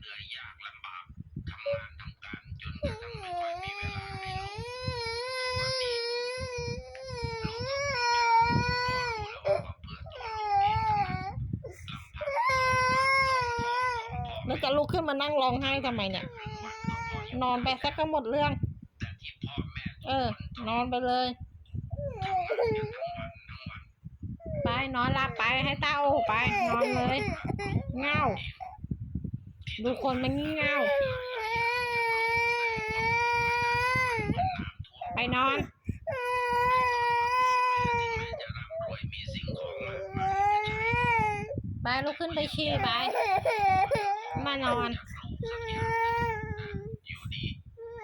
หนื่อยยากลำบากทำงานทำการจนกระทั่งไม่ค่อยมีเวลาให้ลูกทุกวันนี้ลูกกับคุพ่อรู้แล้วว่าเพื่อตัวลูกเองลำพังแล้วจะลุกขึ้นมานั่งร้องไห้ทำไมเนี่ย นอนไปสักก็หมดเรื่อง แต่ที่พ่อแม่เออนอนไปเลยไปนอนหลับไปให้เต้าไปนอนเลย เง่าง ดูคนมันเงี้ยง่าไปนอน ไปลุกขึ้นไปชี้ไป มานอน